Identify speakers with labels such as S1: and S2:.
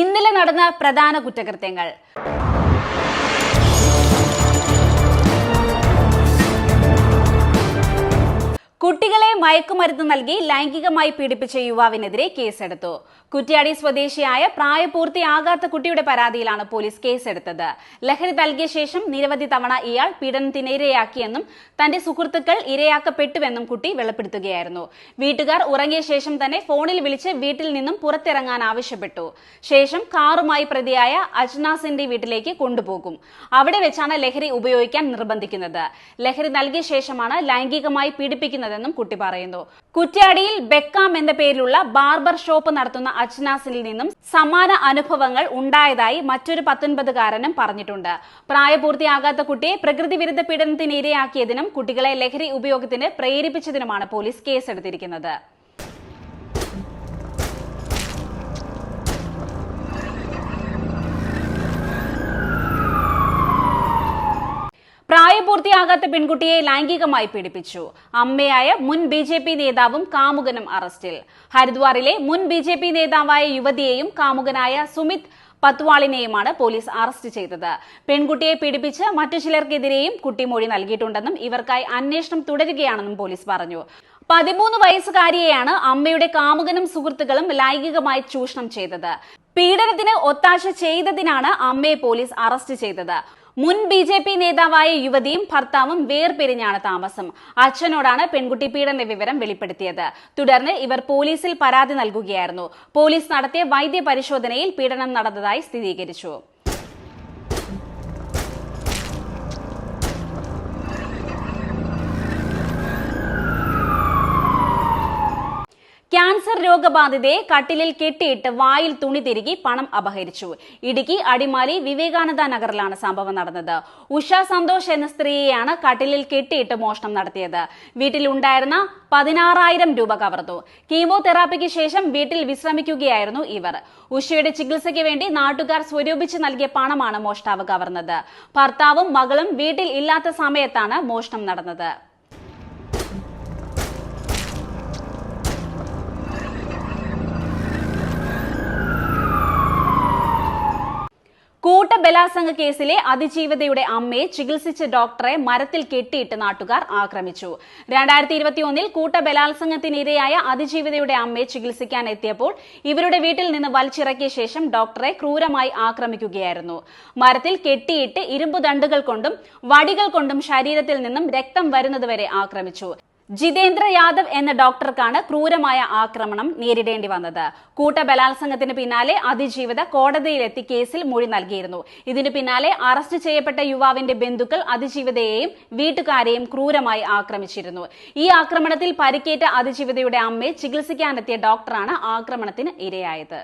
S1: ഇന്നലെ നടന്ന പ്രധാന കുറ്റകൃത്യങ്ങൾ. മയക്കുമരുന്ന് നൽകി ലൈംഗികമായി പീഡിപ്പിച്ച യുവാവിനെതിരെ കേസെടുത്തു. കുറ്റ്യാടി സ്വദേശിയായ പ്രായപൂർത്തിയാകാത്ത കുട്ടിയുടെ പരാതിയിലാണ് പോലീസ് കേസെടുത്തത്. ലഹരി നൽകിയ ശേഷം നിരവധി തവണ ഇയാൾ പീഡനത്തിനിരയാക്കിയെന്നും തന്റെ സുഹൃത്തുക്കൾ ഇരയാക്കപ്പെട്ടുവെന്നും കുട്ടി വെളിപ്പെടുത്തുകയായിരുന്നു. വീട്ടുകാർ ഉറങ്ങിയ ശേഷം തന്നെ ഫോണിൽ വിളിച്ച് വീട്ടിൽ നിന്നും പുറത്തിറങ്ങാൻ ആവശ്യപ്പെട്ടു. ശേഷം കാറുമായി പ്രതിയായ അജ്നാസിന്റെ വീട്ടിലേക്ക് കൊണ്ടുപോകും. അവിടെ വെച്ചാണ് ലഹരി ഉപയോഗിക്കാൻ നിർബന്ധിക്കുന്നത്. ലഹരി നൽകിയ ശേഷമാണ് ലൈംഗികമായി പീഡിപ്പിക്കുന്നതെന്നും കുട്ടി പറയുന്നു. കുറ്റ്യാടിയിൽ ബെക്കാം എന്ന പേരിലുള്ള ബാർബർ ഷോപ്പ് നടത്തുന്ന അജ്നാസിൽ നിന്നും സമാന അനുഭവങ്ങൾ ഉണ്ടായതായി മറ്റൊരു പത്തൊൻപതുകാരനും പറഞ്ഞിട്ടുണ്ട്. പ്രായപൂർത്തിയാകാത്ത കുട്ടിയെ പ്രകൃതി വിരുദ്ധ പീഡനത്തിന് ഇരയാക്കിയതിനും കുട്ടികളെ ലഹരി ഉപയോഗത്തിന് പ്രേരിപ്പിച്ചതിനുമാണ് പോലീസ് കേസെടുത്തിരിക്കുന്നത്. പ്രായപൂർത്തിയാകാത്ത പെൺകുട്ടിയെ ലൈംഗികമായി പീഡിപ്പിച്ചു. അമ്മയായ മുൻ ബി ജെ പി നേതാവും കാമുകനും അറസ്റ്റിൽ. ഹരിദ്വാറിലെ മുൻ ബി ജെ പി നേതാവായ യുവതിയെയും കാമുകനായ സുമിത് പത്വാളിനെയുമാണ് പോലീസ് അറസ്റ്റ് ചെയ്തത്. പെൺകുട്ടിയെ പീഡിപ്പിച്ച് മറ്റു ചിലർക്കെതിരെയും കുട്ടി മൊഴി നൽകിയിട്ടുണ്ടെന്നും ഇവർക്കായി അന്വേഷണം തുടരുകയാണെന്നും പോലീസ് പറഞ്ഞു. പതിമൂന്ന് വയസ്സുകാരിയെയാണ് അമ്മയുടെ കാമുകനും സുഹൃത്തുക്കളും ലൈംഗികമായി ചൂഷണം ചെയ്തത്. പീഡനത്തിന് ഒത്താശ ചെയ്തതിനാണ് അമ്മയെ പോലീസ് അറസ്റ്റ് ചെയ്തത്. മുൻ ബി ജെ പി നേതാവായ യുവതിയും ഭർത്താവും വേർപിരിഞ്ഞാണ് താമസം. അച്ഛനോടാണ് പെൺകുട്ടി പീഡന വിവരം വെളിപ്പെടുത്തിയത്. തുടർന്ന് ഇവർ പോലീസിൽ പരാതി നൽകുകയായിരുന്നു. പോലീസ് നടത്തിയ വൈദ്യ പരിശോധനയിൽ പീഡനം നടന്നതായി സ്ഥിരീകരിച്ചു. രോഗബാധിതയെ കട്ടിലിൽ കെട്ടിയിട്ട് വായിൽ തുണി തിരുകി പണം അപഹരിച്ചു. ഇടുക്കി അടിമാലി വിവേകാനന്ദ നഗറിലാണ് സംഭവം നടന്നത്. ഉഷ സന്തോഷ് എന്ന സ്ത്രീയെയാണ് കട്ടിലിൽ കെട്ടിയിട്ട് മോഷണം നടത്തിയത്. വീട്ടിലുണ്ടായിരുന്ന പതിനാറായിരം രൂപ കവർന്നു. കീമോതെറാപ്പിക്ക് ശേഷം വീട്ടിൽ വിശ്രമിക്കുകയായിരുന്നു ഇവർ. ഉഷയുടെ ചികിത്സയ്ക്ക് വേണ്ടി നാട്ടുകാർ സ്വരൂപിച്ച് നൽകിയ പണമാണ് മോഷ്ടാവ് കവർന്നത്. ഭർത്താവും മകളും വീട്ടിൽ ഇല്ലാത്ത സമയത്താണ് മോഷണം നടന്നത്. കൂട്ടബലാത്സംഗ കേസിലെ അതിജീവിതയുടെ അമ്മയെ ചികിത്സിച്ച ഡോക്ടറെ മരത്തിൽ കെട്ടിയിട്ട് നാട്ടുകാർ ആക്രമിച്ചു. രണ്ടായിരത്തി ഇരുപത്തിയൊന്നിൽ കൂട്ടബലാത്സംഗത്തിനിരയായ അതിജീവിതയുടെ അമ്മയെ ചികിത്സിക്കാൻ എത്തിയപ്പോൾ ഇവരുടെ വീട്ടിൽ നിന്ന് വലിച്ചിറക്കിയ ശേഷം ഡോക്ടറെ ക്രൂരമായി ആക്രമിക്കുകയായിരുന്നു. മരത്തിൽ കെട്ടിയിട്ട് ഇരുമ്പുദണ്ടുകൾ കൊണ്ടും വടികൾ കൊണ്ടും ശരീരത്തിൽ നിന്നും രക്തം വരുന്നതുവരെ ആക്രമിച്ചു. ജിതേന്ദ്ര യാദവ് എന്ന ഡോക്ടർക്കാണ് ക്രൂരമായ ആക്രമണം നേരിടേണ്ടി വന്നത്. കൂട്ടബലാത്സംഗത്തിന് പിന്നാലെ അതിജീവിത കോടതിയിലെത്തി കേസിൽ മൊഴി നൽകിയിരുന്നു. ഇതിനു പിന്നാലെ അറസ്റ്റ് ചെയ്യപ്പെട്ട യുവാവിന്റെ ബന്ധുക്കൾ അതിജീവിതയെയും വീട്ടുകാരെയും ക്രൂരമായി ആക്രമിച്ചിരുന്നു. ഈ ആക്രമണത്തിൽ പരിക്കേറ്റ അതിജീവിതയുടെ അമ്മയെ ചികിത്സിക്കാനെത്തിയ ഡോക്ടറാണ് ആക്രമണത്തിന് ഇരയായത്.